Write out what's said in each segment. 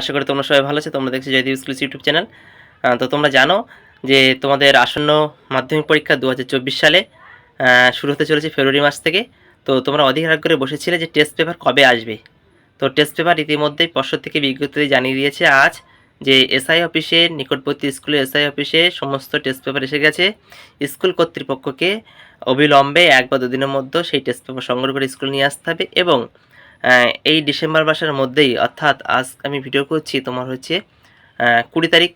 আশা করি তোমরা সবাই ভালো আছে। তোমরা দেখছ জয়দীপ স্কুল ইউটিউব চ্যানেল। তো তোমরা জানো যে তোমাদের আসন্ন মাধ্যমিক পরীক্ষা দু হাজার চব্বিশ সালে শুরু হতে চলেছে ফেব্রুয়ারি মাস থেকে। তো তোমরা অধীর করে বসেছিলে যে টেস্ট পেপার কবে আসবে। তো টেস্ট পেপার ইতিমধ্যেই পর্ষদ থেকে বিজ্ঞপ্তি জানিয়ে দিয়েছে আজ যে এসআই অফিসে, নিকটবর্তী স্কুলে এসআই অফিসে সমস্ত টেস্ট পেপার এসে গেছে। স্কুল কর্তৃপক্ষকে অবিলম্বে এক বা দুদিনের মধ্যে সেই টেস্ট পেপার সংগ্রহ করে স্কুল নিয়ে আসতে হবে এবং এই ডিসেম্বর মাসের মধ্যেই, অর্থাৎ আজ আমি ভিডিও করছি, তোমার হচ্ছে কুড়ি তারিখ,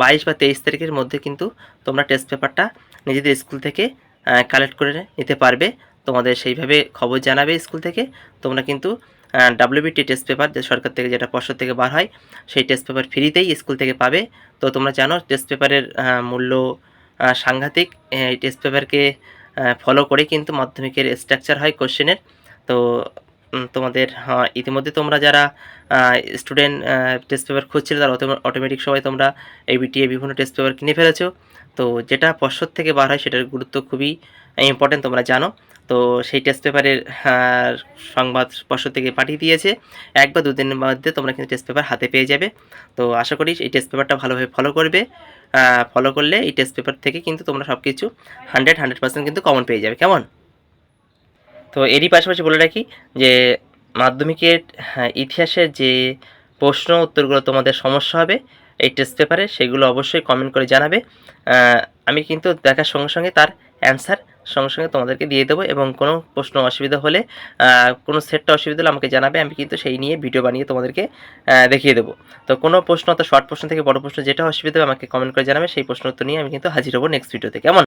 বাইশ বা তেইশ তারিখের মধ্যে কিন্তু তোমরা টেস্ট পেপারটা নিজেদের স্কুল থেকে কালেক্ট করে নিতে পারবে। তোমাদের সেইভাবে খবর জানাবে স্কুল থেকে। তোমরা কিন্তু ডাব্লিউবিটি টেস্ট পেপার যে সরকার থেকে যেটা পর্ষদ থেকে বার হয়, সেই টেস্ট পেপার ফ্রিতেই স্কুল থেকে পাবে। তো তোমরা জানো টেস্ট পেপারের মূল্য সাংঘাতিক, এই টেস্ট পেপারকে ফলো করে কিন্তু মাধ্যমিকের স্ট্রাকচার হয় কোশ্চেনের তো তোমাদের আহ, ইতিমধ্যে তোমরা যারা স্টুডেন্ট টেস্ট পেপার খুঁজছিলে তারা অটোমেটিক সবাই তোমরা এবিটিএ বিভিন্ন টেস্ট পেপার কিনে ফেলেছো। তো যেটা পর্ষদ থেকে বার হয় সেটার গুরুত্ব খুবই ইম্পর্টেন্ট তোমরা জানো। তো সেই টেস্ট পেপারের সংবাদ পর্ষদ থেকে পাঠিয়ে দিয়েছে। এক বা দুদিনের মধ্যে তোমরা কিন্তু টেস্ট পেপার হাতে পেয়ে যাবে। তো আশা করি এই টেস্ট পেপারটা ভালোভাবে ফলো করবে। ফলো করলে এই টেস্ট পেপার থেকে কিন্তু তোমরা সব কিছু হান্ড্রেড হান্ড্রেড পার্সেন্ট কিন্তু কমন পেয়ে যাবে। কেমন? তো এরই পাশাপাশি বলে রাখি যে মাধ্যমিকের হ্যাঁ, ইতিহাসের যে প্রশ্ন উত্তরগুলো তোমাদের সমস্যা হবে এই টেস্ট পেপারে সেগুলো অবশ্যই কমেন্ট করে জানাবে। আমি কিন্তু দেখার সঙ্গে সঙ্গে তার অ্যান্সার সঙ্গে সঙ্গে তোমাদেরকে দিয়ে দেবো এবং কোনো প্রশ্ন অসুবিধা হলে কোনো সেটটা অসুবিধা হলে আমাকে জানাবে আমি কিন্তু সেই নিয়ে ভিডিও বানিয়ে তোমাদেরকে দেখিয়ে দেবো। তো কোনো প্রশ্ন তো শর্ট প্রশ্ন থেকে বড় প্রশ্ন যেটা অসুবিধা হবে আমাকে কমেন্ট করে জানাবে সেই প্রশ্ন উত্তর নিয়ে আমি কিন্তু হাজির হব নেক্সট ভিডিওতে কেমন?